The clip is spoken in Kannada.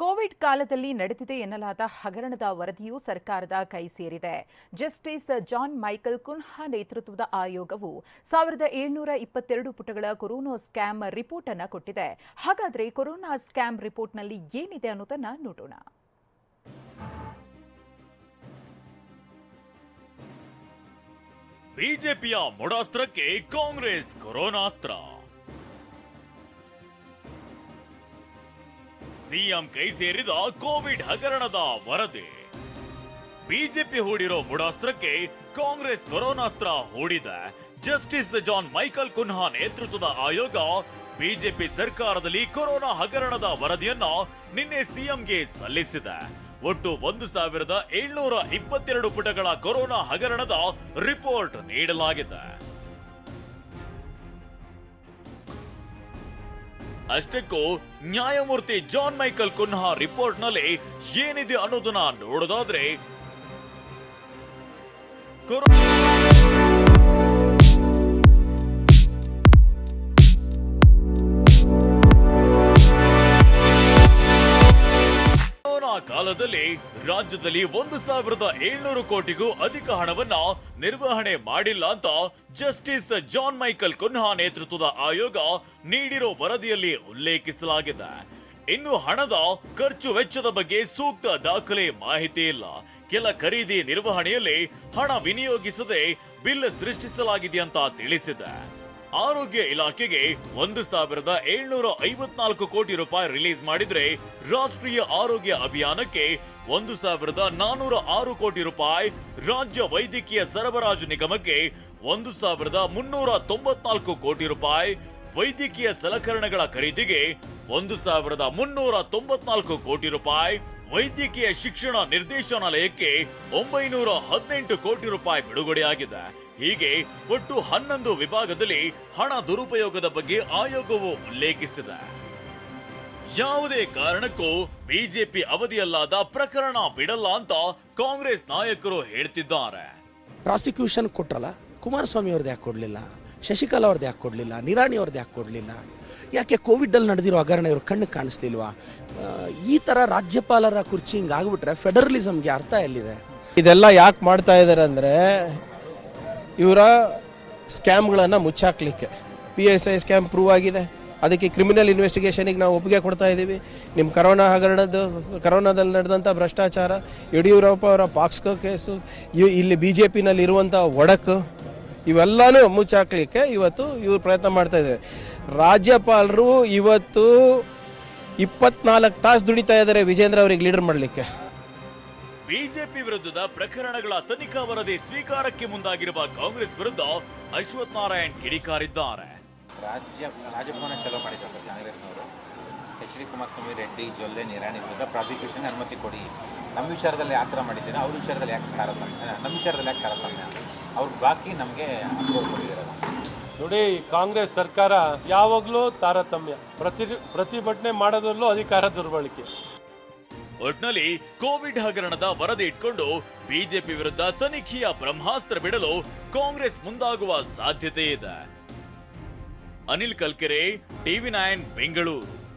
ಕೋವಿಡ್ ಕಾಲದಲ್ಲಿ ನಡೆದಿದೆ ಎನ್ನಲಾದ ಹಗರಣದ ವರದಿಯು ಸರ್ಕಾರದ ಕೈ ಸೇರಿದೆ. ಜಸ್ಟಿಸ್ ಜಾನ್ ಮೈಕಲ್ ಕುನ್ಹಾ ನೇತೃತ್ವದ ಆಯೋಗವು ಸಾವಿರದ ಏಳ್ನೂರ ಇಪ್ಪತ್ತೆರಡು ಪುಟಗಳ ಕೊರೋನಾ ಸ್ಕ್ಯಾಮ್ ರಿಪೋರ್ಟ್ ಅನ್ನು ಕೊಟ್ಟಿದೆ. ಹಾಗಾದ್ರೆ ಕೊರೋನಾ ಸ್ಕ್ಯಾಮ್ ರಿಪೋರ್ಟ್ನಲ್ಲಿ ಏನಿದೆ ಅನ್ನೋದನ್ನ ನೋಡೋಣ. ಬಿಜೆಪಿಯ ಮೊಡಾಸ್ತ್ರಕ್ಕೆ ಕಾಂಗ್ರೆಸ್ ಕೊರೋನಾಸ್ತ್ರ ಸಿಎಂ ಕೈ ಸೇರಿದ ಕೋವಿಡ್ ಹಗರಣದ ವರದಿ. ಬಿಜೆಪಿ ಹೂಡಿರೋ ಬುಡಾಸ್ತ್ರಕ್ಕೆ ಕಾಂಗ್ರೆಸ್ ಕೊರೋನಾಸ್ತ್ರ ಹೂಡಿದೆ. ಜಸ್ಟಿಸ್ ಜಾನ್ ಮೈಕಲ್ ಕುನ್ಹಾ ನೇತೃತ್ವದ ಆಯೋಗ ಬಿಜೆಪಿ ಸರ್ಕಾರದಲ್ಲಿ ಕೊರೋನಾ ಹಗರಣದ ವರದಿಯನ್ನ ನಿನ್ನೆ ಸಿಎಂಗೆ ಸಲ್ಲಿಸಿದೆ. ಒಟ್ಟು ಒಂದು ಸಾವಿರದ ಏಳ್ನೂರ ಇಪ್ಪತ್ತೆರಡು ಪುಟಗಳ ಕೊರೋನಾ ಹಗರಣದ ರಿಪೋರ್ಟ್ ನೀಡಲಾಗಿದೆ. ಅಷ್ಟಕ್ಕೂ ನ್ಯಾಯಮೂರ್ತಿ ಜಾನ್ ಮೈಕಲ್ ಕುನ್ಹಾ ರಿಪೋರ್ಟ್ನಲ್ಲಿ ಏನಿದೆ ಅನ್ನೋದನ್ನ ನೋಡೋದಾದ್ರೆ ಕಾಲದಲ್ಲಿ ರಾಜ್ಯದಲ್ಲಿ ಒಂದು ಸಾವಿರದ ಏಳ್ನೂರು ಕೋಟಿಗೂ ಅಧಿಕ ಹಣವನ್ನ ನಿರ್ವಹಣೆ ಮಾಡಿಲ್ಲ ಅಂತ ಜಸ್ಟಿಸ್ ಜಾನ್ ಮೈಕಲ್ ಕುನ್ಹಾ ನೇತೃತ್ವದ ಆಯೋಗ ನೀಡಿರೋ ವರದಿಯಲ್ಲಿ ಉಲ್ಲೇಖಿಸಲಾಗಿದೆ. ಇನ್ನು ಹಣದ ಖರ್ಚು ವೆಚ್ಚದ ಬಗ್ಗೆ ಸೂಕ್ತ ದಾಖಲೆ ಮಾಹಿತಿ ಇಲ್ಲ. ಕೆಲ ಖರೀದಿ ನಿರ್ವಹಣೆಯಲ್ಲಿ ಹಣ ವಿನಿಯೋಗಿಸದೆ ಬಿಲ್ ಸೃಷ್ಟಿಸಲಾಗಿದೆ ಅಂತ ತಿಳಿಸಿದೆ. ಆರೋಗ್ಯ ಇಲಾಖೆಗೆ ಒಂದು ಸಾವಿರದ ಏಳ್ನೂರ ಐವತ್ನಾಲ್ಕು ಕೋಟಿ ರೂಪಾಯಿ ರಿಲೀಸ್ ಮಾಡಿದ್ರೆ ರಾಷ್ಟ್ರೀಯ ಆರೋಗ್ಯ ಅಭಿಯಾನಕ್ಕೆ ಒಂದು ಸಾವಿರದ ನಾನೂರ ಆರು ಕೋಟಿ ರೂಪಾಯಿ ರಾಜ್ಯ ವೈದ್ಯಕೀಯ ಸರಬರಾಜು ನಿಗಮಕ್ಕೆ ಒಂದು ಸಾವಿರದ ಮುನ್ನೂರ ತೊಂಬತ್ನಾಲ್ಕು ಕೋಟಿ ರೂಪಾಯಿ ವೈದ್ಯಕೀಯ ಸಲಕರಣೆಗಳ ಖರೀದಿಗೆ ಒಂದು ಸಾವಿರದ ಮುನ್ನೂರ ತೊಂಬತ್ನಾಲ್ಕು ಕೋಟಿ ರೂಪಾಯಿ ವೈದ್ಯಕೀಯ ಶಿಕ್ಷಣ ನಿರ್ದೇಶನಾಲಯಕ್ಕೆ ಒಂಬೈನೂರ ಹದಿನೆಂಟು ಕೋಟಿ ರೂಪಾಯಿ ಬಿಡುಗಡೆಯಾಗಿದೆ. ಹೀಗೆ ಒಟ್ಟು ಹನ್ನೊಂದು ವಿಭಾಗದಲ್ಲಿ ಹಣ ದುರುಪಯೋಗದ ಬಗ್ಗೆ ಆಯೋಗವು ಉಲ್ಲೇಖಿಸಿದೆ. ಯಾವುದೇ ಕಾರಣಕ್ಕೂ ಬಿಜೆಪಿ ಅವಧಿಯಲ್ಲಾದ ಪ್ರಕರಣ ಬಿಡಲ್ಲ ಅಂತ ಕಾಂಗ್ರೆಸ್ ನಾಯಕರು ಹೇಳ್ತಿದ್ದಾರೆ. ಪ್ರಾಸಿಕ್ಯೂಷನ್ ಕೊಟ್ರಲ್ಲ, ಕುಮಾರಸ್ವಾಮಿ ಅವ್ರದ್ದು ಯಾಕೆ ಕೊಡಲಿಲ್ಲ, ಶಶಿಕಲಾ ಅವ್ರದ್ದು ಯಾಕೆ ಕೊಡಲಿಲ್ಲ, ನಿರಾಣಿ ಅವ್ರದ್ದು ಯಾಕೆ ಕೊಡಲಿಲ್ಲ? ಯಾಕೆ ಕೋವಿಡಲ್ಲಿ ನಡೆದಿರೋ ಹಗರಣ ಇವರು ಕಣ್ಣು ಕಾಣಿಸ್ಲಿಲ್ವಾ? ಈ ಥರ ರಾಜ್ಯಪಾಲರ ಕುರ್ಚಿ ಹಿಂಗೆ ಆಗ್ಬಿಟ್ರೆ ಫೆಡರಲಿಸಮ್ಗೆ ಅರ್ಥ ಎಲ್ಲಿದೆ? ಇದೆಲ್ಲ ಯಾಕೆ ಮಾಡ್ತಾ ಇದ್ದಾರೆ ಅಂದರೆ ಇವರ ಸ್ಕ್ಯಾಮ್ಗಳನ್ನು ಮುಚ್ಚಾಕ್ಲಿಕ್ಕೆ. P S I scam prove ಆಗಿದೆ. ಅದಕ್ಕೆ ಕ್ರಿಮಿನಲ್ ಇನ್ವೆಸ್ಟಿಗೇಷನಿಗೆ ನಾವು ಒಪ್ಪಿಗೆ ಕೊಡ್ತಾ ಇದ್ದೀವಿ. ನಿಮ್ಮ ಕರೋನಾ ಹಗರಣದ್ದು, ಕರೋನಾದಲ್ಲಿ ನಡೆದಂಥ ಭ್ರಷ್ಟಾಚಾರ, ಯಡಿಯೂರಪ್ಪ ಅವರ ಪಾಕ್ಸ್ಕೋ ಕೇಸು ಇಲ್ಲಿ ಬಿ ಜೆ ಪಿನಲ್ಲಿ ಇರುವಂಥ ಒಡಕು, ಇವೆಲ್ಲನೂ ಮುಚ್ಚಾಕ್ಲಿಕ್ಕೆ ಇವತ್ತು ಇವರು ಪ್ರಯತ್ನ ಮಾಡ್ತಾ ಇದ್ದಾರೆ. ರಾಜ್ಯಪಾಲರು ಇವತ್ತು ಇಪ್ಪತ್ನಾಲ್ಕು ತಾಸು ದುಡಿತಾ ಇದ್ದಾರೆ ವಿಜೇಂದ್ರ ಅವರಿಗೆ ಲೀಡರ್ ಮಾಡಲಿಕ್ಕೆ. ಬಿಜೆಪಿ ವಿರುದ್ಧದ ಪ್ರಕರಣಗಳ ತನಿಖಾ ವರದಿ ಸ್ವೀಕಾರಕ್ಕೆ ಮುಂದಾಗಿರುವ ಕಾಂಗ್ರೆಸ್ ವಿರುದ್ಧ ಅಶ್ವಥ್ ನಾರಾಯಣ್ ಕಿಡಿಕಾರಿದ್ದಾರೆ. ರಾಜ್ಯ ರಾಜಭವನ ಚಲೋ ಮಾಡಿದ್ದಾರೆ ಸರ್ ಕಾಂಗ್ರೆಸ್ನವರು. ಎಚ್ ಡಿ ಕುಮಾರಸ್ವಾಮಿ ರೆಡ್ಡಿ ಜೊಲ್ಲೆ ನಿರಾಣಿ ವಿರುದ್ಧ ಪ್ರಾಸಿಕ್ಯೂಷನ್ ಅನುಮತಿ ಕೊಡಿ. ನಮ್ಮ ವಿಚಾರದಲ್ಲಿ ಯಾಕೆ ಥರ ಮಾಡಿದ್ದೀರಾ? ಅವ್ರ ವಿಚಾರದಲ್ಲಿ ಯಾಕೆ ತಾರತಮ್ಯ ನಮ್ಮ ವಿಚಾರದಲ್ಲಿ ಯಾಕೆ ತಾರತಮ್ಯ ಅವ್ರ ಬಾಕಿ ನಮಗೆ ಅನುಭವ ಕೊಟ್ಟಿದ್ದಾರೆ ನೋಡಿ, ಕಾಂಗ್ರೆಸ್ ಸರ್ಕಾರ ಯಾವಾಗಲೂ ತಾರತಮ್ಯ. ಪ್ರತಿ, ಪ್ರತಿಭಟನೆ ಮಾಡೋದ್ರಲ್ಲೂ ಅಧಿಕಾರ ದುರ್ಬಳಕೆ. ಒಟ್ನಲ್ಲಿ ಕೋವಿಡ್ ಹಗರಣದ ವರದಿ ಇಟ್ಕೊಂಡು ಬಿಜೆಪಿ ವಿರುದ್ಧ ತನಿಖೆಯ ಬ್ರಹ್ಮಾಸ್ತ್ರ ಬಿಡಲು ಕಾಂಗ್ರೆಸ್ ಮುಂದಾಗುವ ಸಾಧ್ಯತೆ ಇದೆ. Anil Kalkere, TV nine, Bengaluru.